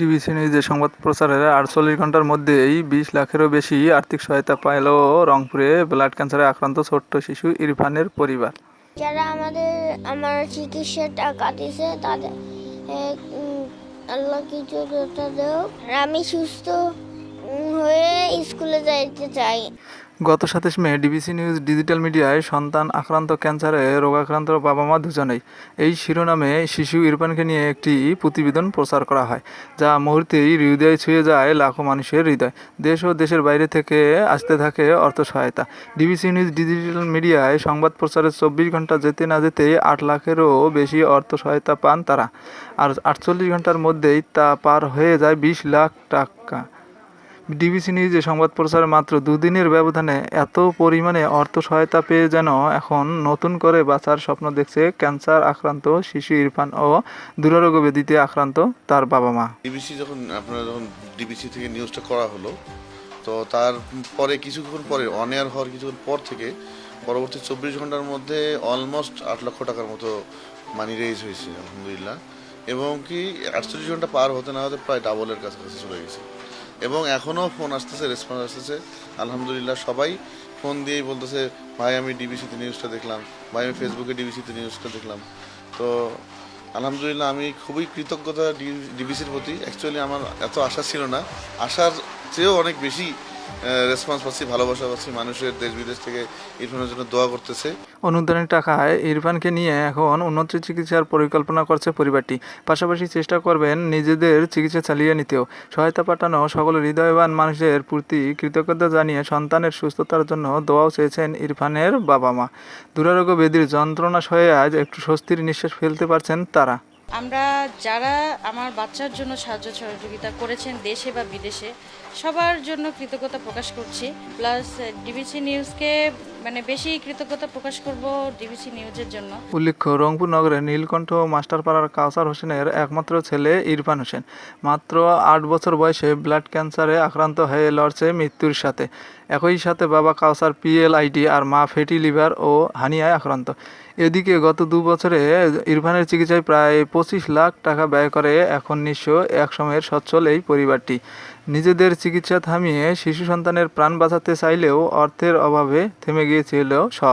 DBC নিউজের সংবাদ প্রচারের আটচল্লিশ ঘণ্টার মধ্যেই বিশ লাখেরও বেশি আর্থিক সহায়তা পাইল রংপুরে ব্লাড ক্যান্সারে আক্রান্ত ছোট্ট শিশু ইরফানের পরিবার। যারা আমাদের, আমার চিকিৎসার টাকা দিছে, তাদের আল্লাহ কিছু দেও। আমি সুস্থ হয়ে স্কুলে যাইতে চাই। গত সাতাশ মে, ডিবিসি নিউজ ডিজিটাল মিডিয়ায় সন্তান আক্রান্ত, ক্যান্সারে রোগাক্রান্ত বাবা মা দুজনেই। এই শিরোনামে শিশু ইরফানকে নিয়ে একটি প্রতিবেদন প্রচার করা হয়, যা মুহূর্তেই হৃদয় ছুঁয়ে যায় লাখো মানুষের হৃদয়। দেশ ও দেশের বাইরে থেকে আসতে থাকে অর্থ সহায়তা ডিবিসি নিউজ ডিজিটাল মিডিয়ায় সংবাদ প্রচারের চব্বিশ ঘণ্টা যেতে না যেতেই আট লাখেরও বেশি অর্থ সহায়তা পান তারা। আর আটচল্লিশ ঘণ্টার মধ্যেই তা পার হয়ে যায় বিশ লাখ টাকা। ডিবিসি নিউজে সংবাদ প্রচারে মাত্র দুদিনের ব্যবধানে এত পরিমাণে অর্থ সহায়তা পেয়ে যেন এখন নতুন করে বাঁচার স্বপ্ন দেখছে ক্যান্সার আক্রান্ত শিশু ইরফান ও দুরারোগ্য ব্যাধিতে আক্রান্ত তার বাবা মা। ডিবিসি যখন, আপনারা যখন ডিবিসি থেকে নিউজটা করা হলো, তো তার পরে, কিছুক্ষণ পরে অন এয়ার হওয়ার কিছুক্ষণ পর থেকে পরবর্তী চব্বিশ ঘণ্টার মধ্যে অলমোস্ট আট লক্ষ টাকার মতো মানি রেজ হয়েছে, আলহামদুলিল্লাহ। এবং কি, আটচল্লিশ ঘণ্টা পার হতে না হতে প্রায় ডাবলের কাছাকাছি চলে গেছে। এবং এখনও ফোন আসতেছে রেসপন্স আসতেছে। আলহামদুলিল্লাহ সবাই ফোন দিয়েই বলতেছে, ভাই, আমি ডিবিসিতে নিউজটা দেখলাম। ভাই, আমি ফেসবুকে ডিবিসিতে নিউজটা দেখলাম। তো আলহামদুলিল্লাহ আমি খুবই কৃতজ্ঞতা ডিবিসির প্রতি। অ্যাকচুয়ালি আমার এত আশা ছিল না। আশার চেয়েও অনেক বেশি রেসপন্স পাচ্ছি, ভালোবাসা পাচ্ছি, মানুষের দেশ বিদেশ থেকে ইরফানের জন্য দোয়া করতেছে। অনুদানের টাকায় ইরফানকে নিয়ে এখন উন্নত চিকিৎসার পরিকল্পনা করছে পরিবারটি। পাশাপাশি চেষ্টা করবেন নিজেদের চিকিৎসা চালিয়ে নিতেও। সহায়তা পাঠানো সকল হৃদয়বান মানুষের প্রতি কৃতজ্ঞতা জানিয়ে সন্তানের সুস্থতার জন্য দোয়াও চেয়েছেন ইরফানের বাবা মা দুরারোগ্য বেদির যন্ত্রণা সয়ে আজ একটু স্বস্তির নিঃশ্বাস ফেলতে পারছেন তারা। আমরা যারা আমার বাচ্চার জন্য সাহায্য সহযোগিতা করেছেন দেশে বা বিদেশে, সবার জন্য কৃতজ্ঞতা প্রকাশ করছি। প্লাস ডিবিসি নিউজকে মানে বেশি কৃতজ্ঞতা প্রকাশ করব ডিবিসি নিউজের জন্য। উল্লেখ্য, রংপুর নগরের নীলকণ্ঠ মাস্টারপাড়ার কাউসার হোসেনের একমাত্র ছেলে ইরফান হোসেন। মাত্র আট বছর বয়সে ব্লাড ক্যান্সারে আক্রান্ত হয়ে লড়ছে মৃত্যুর সাথে। একই সাথে বাবা কাউসার পিএলআইডি আর মা ফ্যাটি লিভার ও হানিয়ায় আক্রান্ত। এদিকে গত দু বছরে ইরফানের চিকিৎসায় প্রায় পঁচিশ লাখ টাকা ব্যয় করে এখন নিঃস্ব এক সময়ের সচ্ছল এই পরিবারটি। নিজেদের চিকিৎসা থামিয়ে শিশু সন্তানের প্রাণ বাঁচাতে চাইলেও অর্থের অভাবে থেমে গিয়েছিল সব।